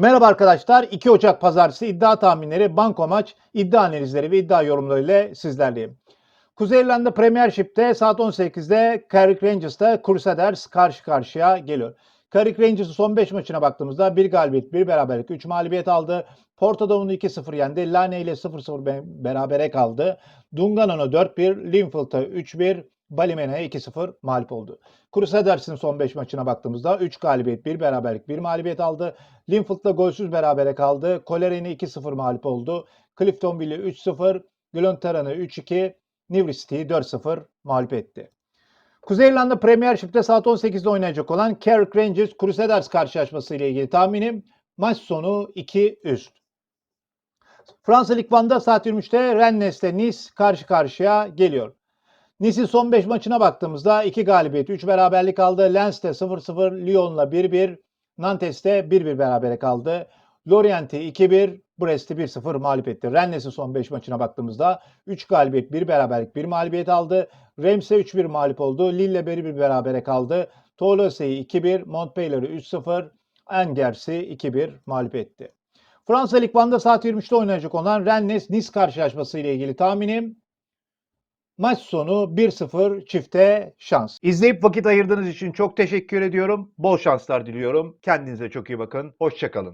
Merhaba arkadaşlar. 2 Ocak Pazartesi iddia tahminleri, banko maç, iddia analizleri ve iddia yorumları ile sizlerleyim. Kuzey İrlanda Premiership'te saat 18'de Carrick Rangers'ta Crusaders karşı karşıya geliyor. Carrick Rangers'ın son 5 maçına baktığımızda 1 galibiyet, 1 beraberlik, 3 mağlubiyet aldı. Porto'da onu 2-0 yendi. Lane ile 0-0 be- berabere kaldı. Dunganon'a 4-1, Linfield'a 3-1, Ballymena 2-0 mağlup oldu. Crusaders'in son 5 maçına baktığımızda 3 galibiyet, 1 beraberlik, 1 mağlubiyet aldı. Linfield'la golsüz berabere kaldı. Colerini 2-0 mağlup oldu. Cliftonville'i 3-0, Glentoran'ı 3-2, Newry City'yi 4-0 mağlup etti. Kuzey İrlanda Premiership'te saat 18'de oynayacak olan Carrick Rangers Crusaders karşılaşması ile ilgili tahminim maç sonu 2 üst. Fransa Lig 1'da saat 23'te Rennes'le Nice karşı karşıya geliyor. Nice'in son 5 maçına baktığımızda 2 galibiyet, 3 beraberlik aldı. Lens'te 0-0, Lyon'la 1-1, Nantes'te 1-1 berabere kaldı. Lorient'i 2-1, Brest'i 1-0 mağlup etti. Rennes'in son 5 maçına baktığımızda 3 galibiyet, 1 beraberlik, 1 mağlubiyet aldı. Reims 3-1 mağlup oldu. Lille 1-1 berabere kaldı. Toulouse'yi 2-1, Montpellier'i 3-0, Angers'i 2-1 mağlup etti. Fransa Lig 1'da saat 23'te oynayacak olan Rennes-Nice karşılaşması ile ilgili tahminim maç sonu 1-0 çifte şans. İzleyip vakit ayırdığınız için çok teşekkür ediyorum. Bol şanslar diliyorum. Kendinize çok iyi bakın. Hoşçakalın.